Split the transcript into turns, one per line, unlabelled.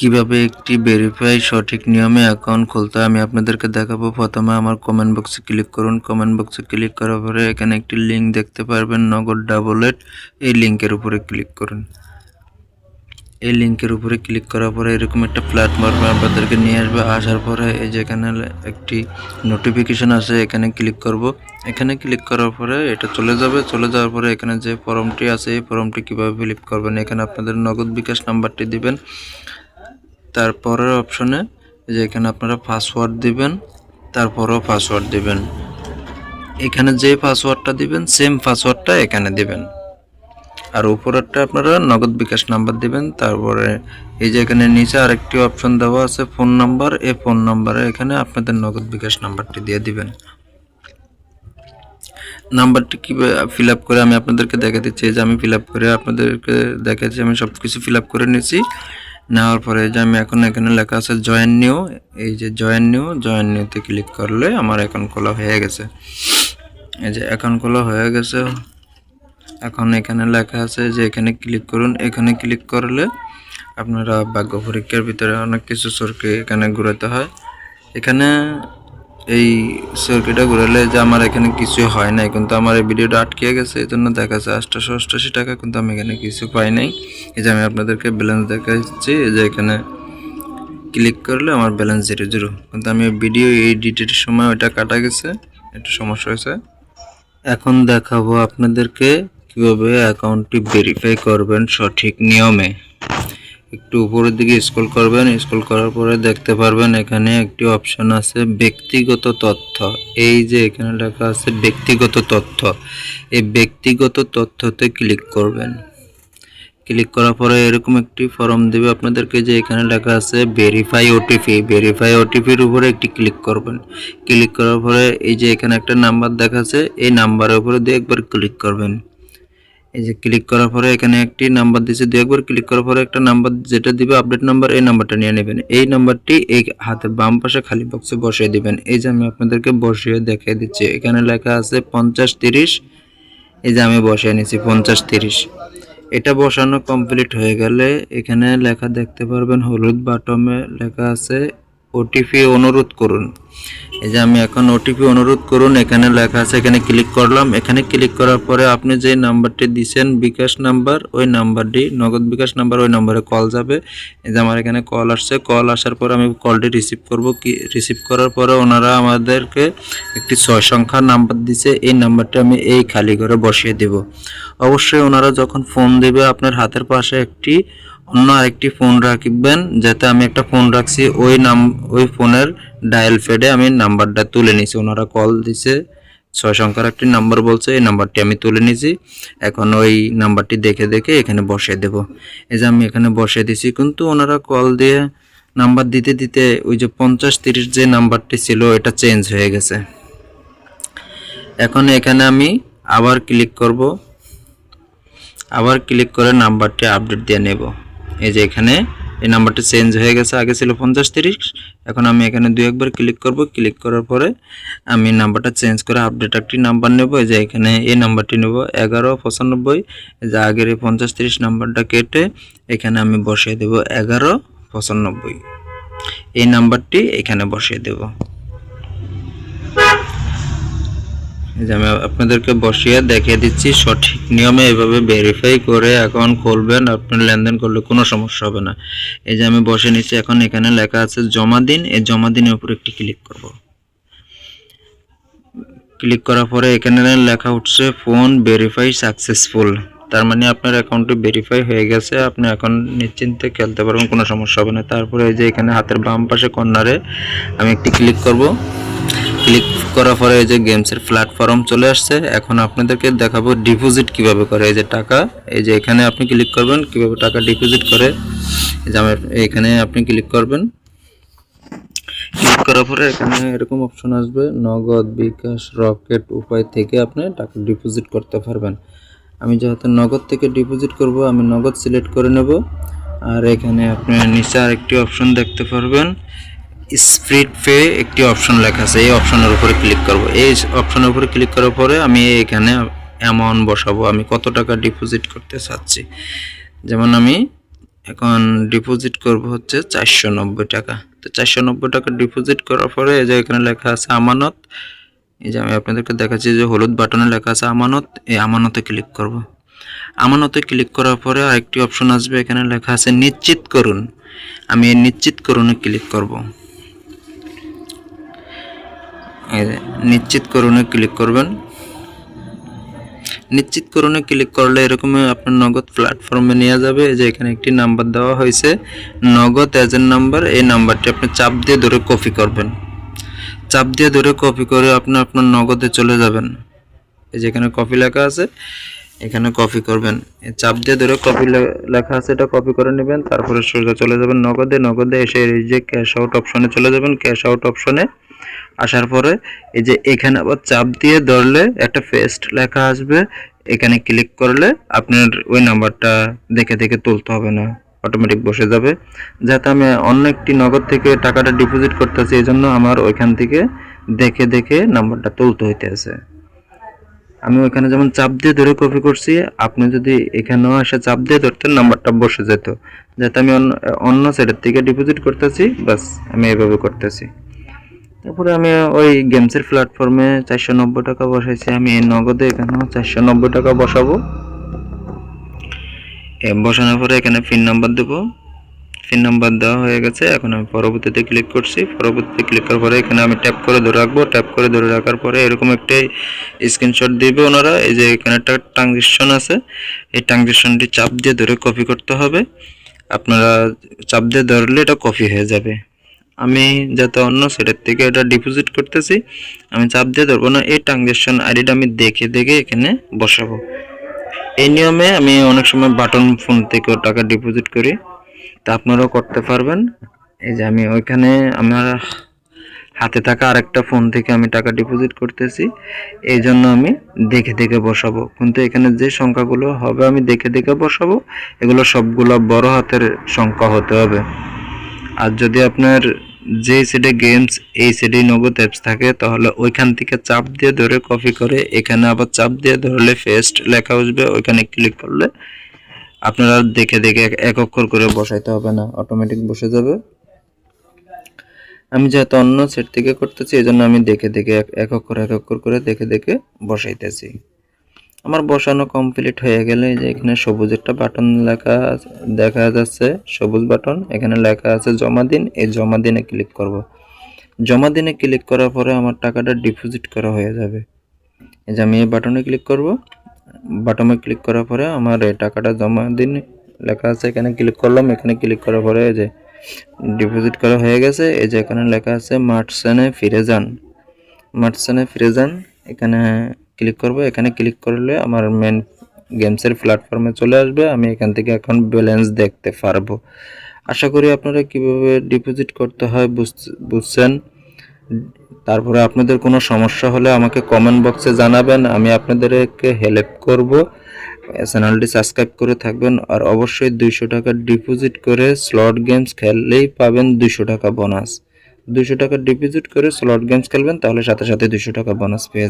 কীভাবে একটি ভেরিফাই সঠিক নিয়মে অ্যাকাউন্ট খুলতে আমি আপনাদেরকে দেখাবো। প্রথমে আমার কমেন্ট বক্সে ক্লিক করুন। কমেন্ট বক্সে ক্লিক করার পরে এখানে একটি লিঙ্ক দেখতে পারবেন, নগদ ডাবল এইট এই লিঙ্কের উপরে ক্লিক করুন। এই লিঙ্কের উপরে ক্লিক করার পরে এরকম একটা প্ল্যাটফর্মে আপনাদেরকে নিয়ে আসবে। আসার পরে এই যে এখানে একটি নোটিফিকেশন আছে, এখানে ক্লিক করব। এখানে ক্লিক করার পরে এটা চলে যাবে। চলে যাওয়ার পরে এখানে যে ফর্মটি আছে, এই ফর্মটি কীভাবে ফিল করবেন? এখানে আপনাদের নগদ বিকাশ নাম্বারটি দিবেন। তারপরের অপশনে যে এখানে আপনারা পাসওয়ার্ড দিবেন তারপরেও পাসওয়ার্ড দিবেন। এখানে যে পাসওয়ার্ডটা দিবেন সেম পাসওয়ার্ডটা এখানে দিবেন। আর উপরেরটা আপনারা নগদ বিকাশ নাম্বার দিবেন, তারপরে এই যে এখানে নিচে আরেকটি অপশন দেওয়া আছে ফোন নাম্বার এই ফোন নাম্বারে এখানে আপনাদের নগদ বিকাশ নাম্বারটি দিয়ে দিবেন। নাম্বারটি কীভাবে ফিল আপ করে আমি আপনাদেরকে দেখা দিচ্ছি যে আমি ফিল আপ করে আপনাদেরকে দেখাচ্ছি, আমি সব কিছু ফিল আপ করে নিয়েছি। নেওয়ার পরে যে আমি এখন এখানে লেখা আছে জয়েন নিউ এই যে জয়েন নিউ জয়েন নিউতে ক্লিক করলে আমার অ্যাকাউন্ট খোলা হয়ে গেছে। এই যে অ্যাকাউন্ট খোলা হয়ে গেছে। এখন এখানে লেখা আছে যে এখানে ক্লিক করুন। এখানে ক্লিক করলে আপনারা ভাগ্য পরীক্ষার ভিতরে অনেক কিছু সরকে এখানে ঘুরাতে হয়। এখানে এই সার্কিটটা ঘুরালে যে আমার এখানে কিছু হয় নাই, কিন্তু আমার এই ভিডিওটা আটকে গেছে, এই জন্য দেখা যাচ্ছে আটশোশো অষ্টাশি টাকা, কিন্তু আমি এখানে কিছু পাই নাই। এই যে আমি আপনাদেরকে ব্যালেন্স দেখাচ্ছি, এই যে এখানে ক্লিক করলে আমার ব্যালেন্স জিরো জিরো কিন্তু আমি ভিডিও এডিটের সময় ওটা কাটা গেছে, একটু সমস্যা হয়েছে। এখন দেখাবো আপনাদেরকে কীভাবে অ্যাকাউন্টটি ভেরিফাই করবেন সঠিক নিয়মে। একটু উপরের দিকে স্ক্রল করবেন স্ক্রল করার পরে দেখতে পারবেন এখানে একটি অপশন আছে ব্যক্তিগত তথ্য। এই যে এখানে লেখা আছে ব্যক্তিগত তথ্য। এই ব্যক্তিগত তথ্যতে ক্লিক করবেন। ক্লিক করার পরে এরকম একটি ফর্ম দেবে আপনাদেরকে যে এখানে লেখা আছে ভেরিফাই ওটিপি ভেরিফাই ওটিপির উপরে একটি ক্লিক করবেন। ক্লিক করার পরে এই যে এখানে একটা নাম্বার দেখাচ্ছে, এই নাম্বারের উপরে দিয়ে একবার ক্লিক করবেন। এই যে ক্লিক করার পরে এখানে একটি নাম্বার দিয়েছে দু একবার ক্লিক করার পরে একটা নাম্বার যেটা দিবে আপডেট নাম্বার এই নাম্বারটা নিয়ে নেবেন। এই নাম্বারটি এই হাতের বাম পাশে খালি বক্সে বসিয়ে দিবেন। এই যে আমি আপনাদেরকে বসিয়ে দেখিয়ে দিচ্ছি। এখানে লেখা আছে পঞ্চাশ তিরিশ। এই যে আমি বসিয়ে নিয়েছি পঞ্চাশ তিরিশ। এটা বসানো কমপ্লিট হয়ে গেলে এখানে লেখা দেখতে পারবেন হলুদ বাটমে লেখা আছে ওটিপি অনুরোধ করুন। এই যে আমি এখন ওটিপি অনুরোধ করুন, এখানে লেখা আছে, এখানে ক্লিক করলাম। এখানে ক্লিক করার পরে আপনি যে নাম্বারটি দিছেন, বিকাশ নাম্বার, ওই নাম্বারটি, নগদ বিকাশ নাম্বার, ওই নম্বরে কল যাবে। এই যে আমার এখানে কল আসছে কল আসার পর আমি কলটি রিসিভ করব। কি রিসিভ করার পরে ওনারা আমাদেরকে একটি ছয় সংখ্যার নাম্বার দিছে, এই নাম্বারটি আমি এই খালি করে বসিয়ে দেব। অবশ্যই ওনারা যখন ফোন দেবে, আপনার হাতের পাশে একটি অন্য আরেকটি ফোন রাখবেন, যাতে আমি একটা ফোন রাখছি, ওই নাম, ওই ফোনের ডায়াল ফেডে আমি নাম্বারটা তুলে নিছি ওনারা কল দিছে ছয় সংখ্যার একটি নাম্বার বলছে, এই নাম্বারটি আমি তুলে নিছি এখন ওই নাম্বারটি দেখে দেখে এখানে বসিয়ে দেব। এই যে আমি এখানে বসিয়ে দিছি, কিন্তু ওনারা কল দিয়ে নাম্বার দিতে দিতে ওই যে পঞ্চাশ তিরিশ যে নাম্বারটি ছিল এটা চেঞ্জ হয়ে গেছে। এখন এখানে আমি আবার ক্লিক করব। আবার ক্লিক করে নাম্বারটি আপডেট দিয়ে নেব। এই যে এখানে, এই নাম্বারটি চেঞ্জ হয়ে গেছে, আগে ছিল পঞ্চাশ তিরিশ, এখন আমি এখানে দুই একবার ক্লিক করব। ক্লিক করার পরে আমি নাম্বারটা চেঞ্জ করে আপডেট একটি নাম্বার নেব। এই যে এখানে এই নাম্বারটি নেব, এগারো পঁচানব্বই। যে আগের এই পঞ্চাশ তিরিশ নাম্বারটা কেটে এখানে আমি বসিয়ে দেব, এগারো পঁচানব্বই। এই নাম্বারটি এখানে বসিয়ে দেব। এই যে আমি আপনাদেরকে বসিয়ে দেখিয়ে দিচ্ছি, সঠিক নিয়মে এভাবে ভেরিফাই করে অ্যাকাউন্ট খুলবেন আপনি লেনদেন করলে কোনো সমস্যা হবে না। এই যে আমি বসে নিচ্ছি, এখন এখানে লেখা আছে জমা দিন, এই জমা দিনের উপর একটি ক্লিক করব। ক্লিক করার পরে এখানে লেখা উঠছে ফোন ভেরিফাই সাকসেসফুল তার মানে আপনার অ্যাকাউন্টটি ভেরিফাই হয়ে গেছে, আপনি এখন নিশ্চিন্তে খেলতে পারবেন, কোনো সমস্যা হবে না। তারপরে এই যে এখানে হাতের বাম পাশে কর্নারে আমি একটি ক্লিক করব। ক্লিক করার পরে এই যে গেমসের প্ল্যাটফর্ম চলে আসছে। এখন আপনাদেরকে দেখাবো ডিপোজিট কীভাবে করে। এই যে টাকা, এই যে এখানে আপনি ক্লিক করবেন, কীভাবে টাকা ডিপোজিট করে। এই যে আমার এখানে আপনি ক্লিক করবেন। ক্লিক করার পরে এখানে এরকম অপশন আসবে, নগদ, বিকাশ রকেট উপায় থেকে আপনি টাকা ডিপোজিট করতে পারবেন। আমি যেহেতু নগদ থেকে ডিপোজিট করব, আমি নগদ সিলেক্ট করে নেব। আর এখানে আপনি নিচে আরেকটি অপশন দেখতে পারবেন। স্প্রিড পে একটি অপশন লেখা আছে, এই অপশনের উপরে ক্লিক করব। এই অপশনের উপরে ক্লিক করার পরে আমি এখানে অ্যামাউন্ট বসাবো, আমি কত টাকা ডিপোজিট করতে চাচ্ছি। যেমন আমি এখন ডিপোজিট করব হচ্ছে চারশো নব্বই টাকা। তো চারশো নব্বই টাকা ডিপোজিট করার পরে এই যে এখানে লেখা আছে আমানত। এই যে আমি আপনাদেরকে দেখাচ্ছি যে হলুদ বাটনে লেখা আছে আমানত, এই আমানতে ক্লিক করব। আমানতে ক্লিক করার পরে আরেকটি অপশন আসবে, এখানে লেখা আছে নিশ্চিত করুন। আমি নিশ্চিত করুনে ক্লিক করব। নিশ্চিত করুনে ক্লিক করবেন। নিশ্চিত করুনে ক্লিক করলে এরকম আপনার নগদ প্ল্যাটফর্মে নিয়ে যাবে, যে এখানে একটি নাম্বার দেওয়া হয়েছে। নগদ এজেন্ট নাম্বার এই নাম্বারটি আপনি চাপ দিয়ে ধরে কপি করবেন। চাপ দিয়ে ধরে কপি করে আপনি আপনার নগদে চলে যাবেন। এই যে এখানে কপি লেখা আছে, এখানে কপি করবেন। চাপ দিয়ে ধরে কপি লেখা আছে, এটা কপি করে নেবেন, তারপরে সোজা চলে যাবেন নগদে। নগদে এসে এই যে ক্যাশ আউট অপশনে চলে যাবেন। ক্যাশ আউট অপশনে আসার পরে এই যে এখানে আবার চাপ দিয়ে ধরলে একটা পেস্ট লেখা আসবে। এখানে ক্লিক করলে আপনার ওই নাম্বারটা দেখে দেখে তুলতে হবে না অটোমেটিক বসে যাবে। যাতে আমি অন্য একটি নগদ থেকে টাকাটা ডিপোজিট করতেছি, এই জন্য আমার ওইখান থেকে দেখে দেখে নাম্বারটা তুলতে হইতেছে। আমি ওইখানে যেমন চাপ দিয়ে ধরে কপি করছি, আপনি যদি এখানেও এসে চাপ দিয়ে ধরতেন নাম্বারটা বসে যেত। যাতে আমি অন্য অন্য সাইডের থেকে ডিপোজিট করতেছি বাস আমি এভাবে করতেছি। তারপরে আমি ওই গেমসের প্ল্যাটফর্মে চারশো নব্বই টাকা বসাইছি। আমি নগদে এখানেও চারশো নব্বই টাকা বসাবো। বসানোর পরে এখানে পিন নাম্বার দেবো। পিন নাম্বার দেওয়া হয়ে গেছে। এখন আমি পরবর্তীতে ক্লিক করছি। পরবর্তীতে ক্লিক করার পরে এখানে আমি ট্যাপ করে ধরে রাখব। ট্যাপ করে ধরে রাখার পরে এরকম একটা স্ক্রিনশট দিবে ওনারা। এই যে এখানে একটা ট্রানজেকশন আছে। এই ট্রানজেকশনটি চাপ দিয়ে ধরে কপি করতে হবে। আপনারা চাপ দিয়ে ধরলে এটা কপি হয়ে যাবে। আমি যাতে অন্য সেটের থেকে এটা ডিপোজিট করতেছি, আমি চাপ দিয়ে ধরবো না, এই ট্রানজেকশন আইডিটা আমি দেখে দেখে এখানে বসাবো। এই নিয়মে আমি অনেক সময় বাটন ফোন থেকেও টাকা ডিপোজিট করি। তা আপনারাও করতে পারবেন। এই যে আমি ওইখানে আমার হাতে থাকা আরেকটা ফোন থেকে আমি টাকা ডিপোজিট করতেছি। এই জন্য আমি দেখে দেখে বসাবো। কিন্তু এখানে যে সংখ্যাগুলো হবে, আমি দেখে দেখে বসাবো। এগুলো সবগুলো বড় হাতের সংখ্যা হতে হবে। আর যদি আপনার যে সেটে গেমস এই সেটে নগদ অ্যাপস থাকে, তাহলে ওইখান থেকে চাপ দিয়ে ধরে কপি করে, এখানে আবার চাপ দিয়ে ধরলে ফেস্ট লেখা আসবে ওইখানে ক্লিক করলে আপনারা দেখে দেখে এক- অক্ষর করে বসাইতে হবে না অটোমেটিক বসে যাবে। আমি যেহেতু অন্য সেট থেকে করতেছি এই জন্য আমি দেখে দেখে এক অক্ষর এক অক্ষর করে দেখে দেখে বসাইতেছি। আমার বসানো কমপ্লিট হয়ে গেলে যে এখানে সবুজ একটা বাটন লেখা দেখা যাচ্ছে সবুজ বাটন এখানে লেখা আছে জমা দিন, এই জমা দিনে ক্লিক করব। জমা দিনে ক্লিক করার পরে আমার টাকাটা ডিপোজিট করা হয়ে যাবে। এই যে আমি এই বাটনে ক্লিক করব। বাটনে ক্লিক করার পরে আমার এই টাকাটা জমা দিন লেখা আছে, এখানে ক্লিক করলাম, এখানে ক্লিক করার পরে এই যে ডিপোজিট করা হয়ে গেছে, এই যে এখানে লেখা আছে মার্টসেনে ফিরে যান। মার্টসেনে ফিরে যান, এখানে ক্লিক করব। এখানে ক্লিক করলে আমার মেন গেমসের প্ল্যাটফর্মে চলে আসবে। আমি এখান থেকে এখন ব্যালেন্স দেখতে পারব। আশা করি আপনারা কীভাবে ডিপোজিট করতে হয় বুঝ- বুঝছেন? তারপরে আপনাদের কোনো সমস্যা হলে আমাকে কমেন্ট বক্সে জানাবেন। আমি আপনাদেরকে হেল্প করব। চ্যানেলটি সাবস্ক্রাইব করে থাকবেন। আর অবশ্যই দুইশো টাকা ডিপোজিট করে স্লট গেমস খেললেই পাবেন দুইশো টাকা বোনাস দুইশো টাকা ডিপোজিট করে স্লট গেমস খেলবেন, তাহলে সাথে সাথে দুইশো টাকা বোনাস পেয়ে